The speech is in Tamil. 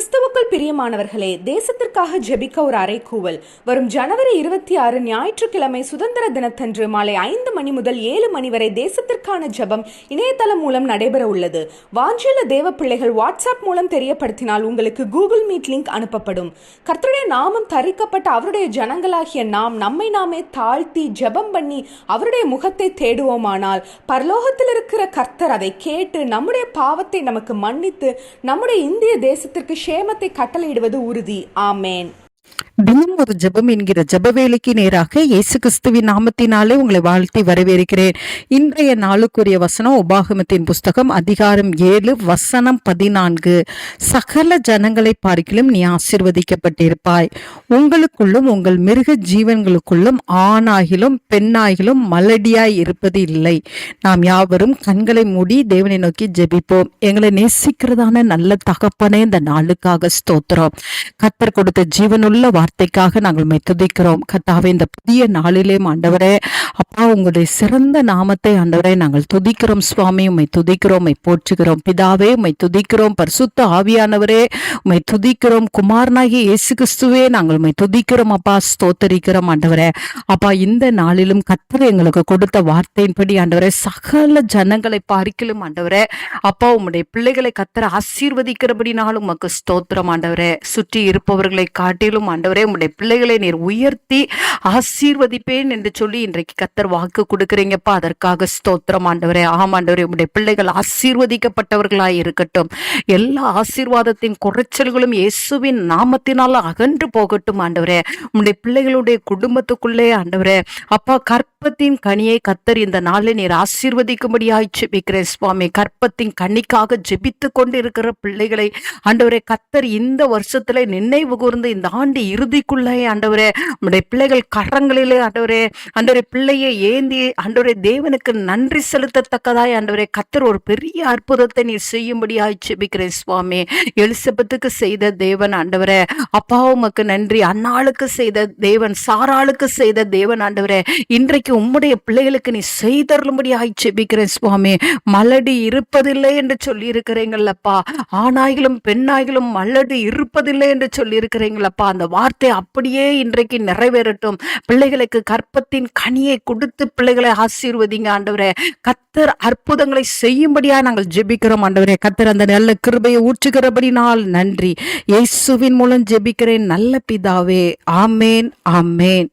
கிறிஸ்துவுக்குள் பிரியமானவர்களே தேசத்திற்காக ஜெபிக்க ஒரு அறைகூவல். வரும் ஜனவரி இருபத்தி ஆறு ஞாயிற்றுக்கிழமை சுதந்திர தினத்தன்று மாலை ஐந்து மணி முதல் ஏழு மணி வரை தேசத்திற்கான ஜெபம் இணையதளம் மூலம் நடைபெற உள்ளது. வாஞ்சியுள்ள தேவ பிள்ளைகள் வாட்ஸ்அப் மூலம் தெரியப்படுத்தினால் உங்களுக்கு கூகுள் மீட் லிங்க் அனுப்பப்படும். கர்த்தருடைய நாமம் தரிக்கப்பட்ட அவருடைய ஜனங்களாகிய நாம் நம்மை நாமே தாழ்த்தி ஜெபம் பண்ணி அவருடைய முகத்தை தேடுவோமானால் பரலோகத்தில் இருக்கிற கர்த்தர் அதை கேட்டு நம்முடைய பாவத்தை நமக்கு மன்னித்து நம்முடைய இந்திய தேசத்திற்கு சேமத்தை கட்டளையிடுவது உறுதி. ஆமேன். தினம் ஒரு ஜபம் என்கிற ஜப வேலைக்கு நேராக இயேசு கிறிஸ்துவின் நாமத்தினாலே உங்களை வாழ்த்தி வரவேற்கிறேன். இன்றைய நாளுக்குரிய வசனம் உபாகமத்தின் புஸ்தகம் அதிகாரம் ஏழு வசனம் பதினான்கு. சகல ஜனங்களை பார்க்கிலும் நீ ஆசிர்வதிக்கப்பட்டிருப்பாய். உங்களுக்குள்ளும் உங்கள் மிருக ஜீவன்களுக்குள்ளும் ஆணாகிலும் பெண்ணாகிலும் மலடியாய் இருப்பது இல்லை. நாம் யாவரும் கண்களை மூடி தேவனை நோக்கி ஜெபிப்போம். எங்களை நேசிக்கிறதான நல்ல தகப்பனே இந்த நாளுக்காக ஸ்தோத்திரம். கத்தர் கொடுத்த ஜீவனுள்ள வார்த்தைக்காக நாங்கள் மெத்துதிக்கிறோம் துதிக்கிறோம் கத்தாவே இந்த புதிய நாளிலே ஆண்டவரே அப்பா உங்களுடைய சிறந்த நாமத்தை ஆண்டவரே நாங்கள் துதிக்கிறோம். சுவாமி உம்மை துதிக்கிறோம் உம்மை போற்றுகிறோம். பிதாவே உம்மை துதிக்கிறோம். பரிசுத்த ஆவியானவரே உமை துதிக்கிறோம். குமாரனாகிய இயேசு கிறிஸ்துவே நாங்கள் உண்மை துதிக்கிறோம். அப்பா ஸ்தோத்தரிக்கிறோம். ஆண்டவரே அப்பா இந்த நாளிலும் கத்தர் எங்களுக்கு கொடுத்த வார்த்தையின்படி ஆண்டவரே சகல ஜனங்களை பார்க்கலும் ஆண்டவரே அப்பா உம்முடைய பிள்ளைகளை கத்தர் ஆசீர்வதிக்கிறபடினாலும் உமக்கு ஸ்தோத்திரம். ஆண்டவரே சுற்றி இருப்பவர்களை காட்டிலும் ஆண்டவரே உம்முடைய பிள்ளைகளை நீர் உயர்த்தி ஆசீர்வதிப்பேன் என்று சொல்லி இன்றைக்கு கத்தர் வாக்கு கொடுக்குறீங்கப்பா. அதற்காக ஸ்தோத்திரம். ஆண்டவரே ஆம் உம்முடைய பிள்ளைகள் ஆசீர்வதிக்கப்பட்டவர்களாய் இருக்கட்டும். எல்லா ஆசீர்வாதத்தின் குறைச்சல்களும் இயேசுவின் நாமத்தினால அகன்று போகட்டும் ஆண்டவரே. உன்னுடைய பிள்ளைகளுடைய குடும்பத்துக்குள்ளே ஆண்டவரே. அப்பா கற்பத்தின் கனியை கத்தர் இந்த நாளில் நீர் ஆசீர்வதிக்கும்படியாய் ஜெபிக்கிறேன் சுவாமி. கற்பத்தின் கண்ணிக்காக ஜெபித்து கொண்டு இருக்கிற பிள்ளைகளை ஆண்டவரே கத்தர் இந்த வருஷத்துல நினைவு கூர்ந்து இந்த ஆண்டு இறுதிக்குள்ளே ஆண்டவரே நம்முடைய பிள்ளைகள் கரங்களிலே ஆண்டவரே ஆண்டவரே பிள்ளையை ஏந்தி ஆண்டவரே தேவனுக்கு நன்றி செலுத்தத்தக்கதாய் ஆண்டவரே கத்தர் ஒரு பெரிய அற்புதத்தை நீர் செய்யும்படியாய் ஜெபிக்கிறேன் சுவாமி. எலிசபத்துக்கு செய்த தேவன் ஆண்டவரே அப்பா உமக்கு நன்றி அன்னாளுக்கு செய்த தேவன் சாராளுக்கு செய்த தேவன் ஆண்டவரே இன்றைக்கு உம்முடைய பிள்ளைகளுக்கு நீ செய்தருளும்படியாய் ஜெபிக்கிறேன் சுவாமி. மலடி இருப்பதில்லை என்று சொல்லி இருக்கிறீங்களப்பா ஆணாய்களும் பெண்ணாய்களும் மலடி இருப்பதில்லை என்று சொல்லி இருக்கிறீங்களப்பா அந்த வார்த்தை அப்படியே இன்றைக்கு நிறைவேறட்டும். பிள்ளைகளுக்கு கற்பத்தின் கனியை கொடுத்து பிள்ளைகளை ஆசீர்வதிங்க ஆண்டவரே. கத்தர் அற்புதங்களை செய்யும்படியா நாங்கள் ஜெபிக்கிறோம் ஆண்டவரே. கத்தர் அந்த நல்ல கிருபையை ஊற்றுகிறபடினால் நன்றி. இயேசுவின் மூலம் ஜெபிக்கிறேன் நல்ல பிதாவே. ஆமேன் ஆமேன்.